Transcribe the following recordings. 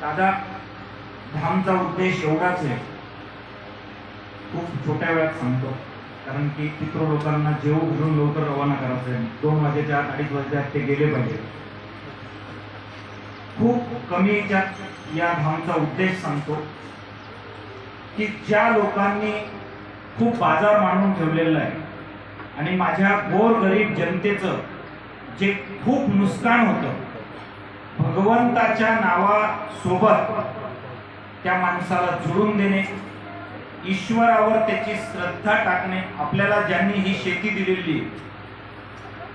दादा धामचा उद्देश एवढाच आहे. खूप छोट्या वेळात सांगतो. कारण की पितृ लोकांना जेव घरून लवकर रवाना करायचं आहे. दोन वाजेच्या आत अडीच वाजेच्या आत ते गेले पाहिजे. खूप कमी या धामचा उद्देश सांगतो की ज्या लोकांनी खूप बाजार मांडून ठेवलेला आहे आणि माझ्या गोरगरीब जनतेचं जे खूप नुकसान होतं भगवंताच्या नावासोबत त्या माणसाला जुळून देणे ईश्वरावर त्याची श्रद्धा टाकणे आपल्याला ज्यांनी ही शेती दिलेली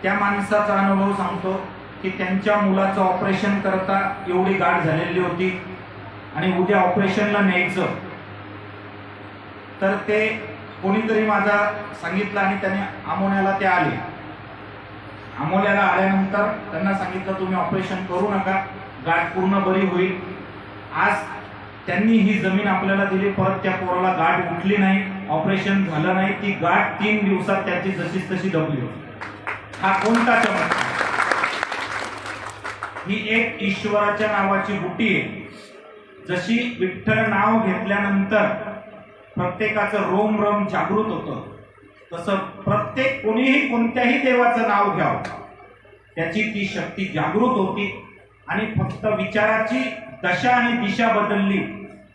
त्या माणसाचा अनुभव सांगतो की त्यांच्या मुलाचं ऑपरेशन करता एवढी गाठ झालेली होती आणि उद्या ऑपरेशनला न्यायचं. तर ते कोणीतरी माझा सांगितलं आणि त्याने आमोण्याला ते आले. आमोल्याला आल्यानंतर त्यांना सांगितलं तुम्ही ऑपरेशन करू नका. गाठ पूर्ण बरी होईल. आज त्यांनी ही जमीन आपल्याला दिली. परत त्या पोराला गाठ उठली नाही. ऑपरेशन झालं नाही. ती गाठ तीन दिवसात त्याची जशीच तशी दबली होती. हा कोणता चमत्कार? ही एक ईश्वराच्या नावाची बुटी आहे. जशी विठ्ठल नाव घेतल्यानंतर प्रत्येकाचं रोम रोम जागृत होतं. तसं प्रत्येक कोणीही कोणत्याही देवाचं नाव घ्यावं. त्याची ती शक्ती जागृत होती आणि फक्त विचाराची दशा आणि दिशा बदलली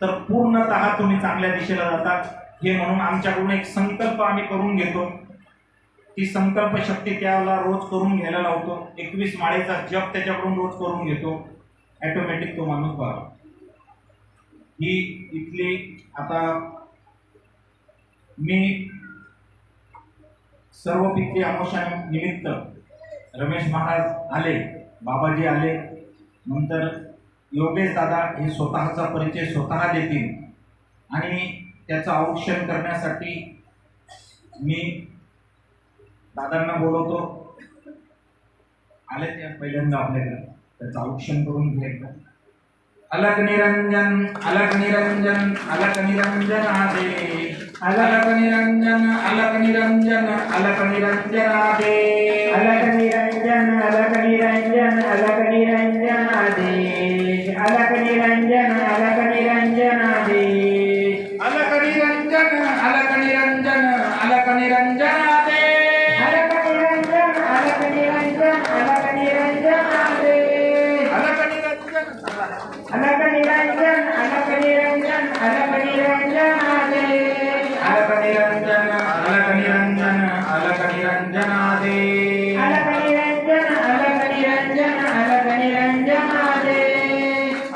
तर पूर्णतः तुम्ही चांगल्या दिशेला जाता हे म्हणून आमच्याकडून एक संकल्प आम्ही करून घेतो. ती संकल्प शक्ती त्याला रोज करून घ्यायला लावतो. एकवीस माळेचा जप त्याच्याकडून रोज करून घेतो. ॲटोमॅटिक तो माणूस बरा ही इथली आता मी सर्व पिके अमावस्या निमित्त रमेश महाराज आले बाबाजी आले. नंतर योगेश दादा हे स्वतःचा परिचय स्वतः देतील. आणि त्याचं औक्षण करण्यासाठी मी दादांना बोलवतो. आले ते पहिल्यांदा आपल्याकडे त्याचं औक्षण करून घ्यायचं अलग निरंजन अलग निरंजन अलग निरंजन आले अलग निरंजन अलग निरंजन अलग निरंजन आदे अलग निरंजन अलग निरंजन अलग निरंजन आदेश अलग निरंजन अलग निरंजन आदेश अलग निरंजन अलग निरंजन अलग निरंजन आदे अलग निरंजन अलग निरंजन अलग निरंजन आदेश अलग निरंजन अलग निरंजन अलग निरंजन अलग निरंजन आदेश अलग निरंजन अलग निरंजन अलग निरंजन आदे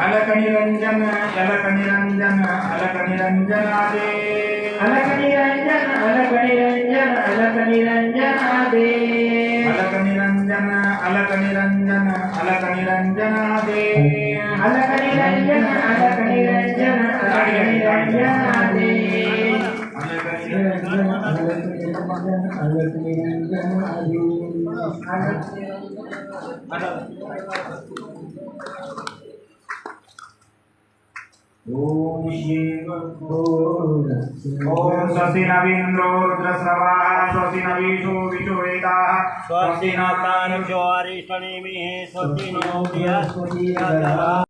अलग निरंजन अलग निरंजन अलग निरंजन आदेश अलग निरंजन अलग निरंजन अलग निरंजन आदे अलग निरंजन अलग निरंजन अलग निरंजन ओम शिव ओम स्वस्ति नवीन्द्रो रुद्रस्रवाः स्वस्ति नवीषु विषु स्वस्ति अरिष्टनेमिः स्वस्ति नो बृहस्पतिः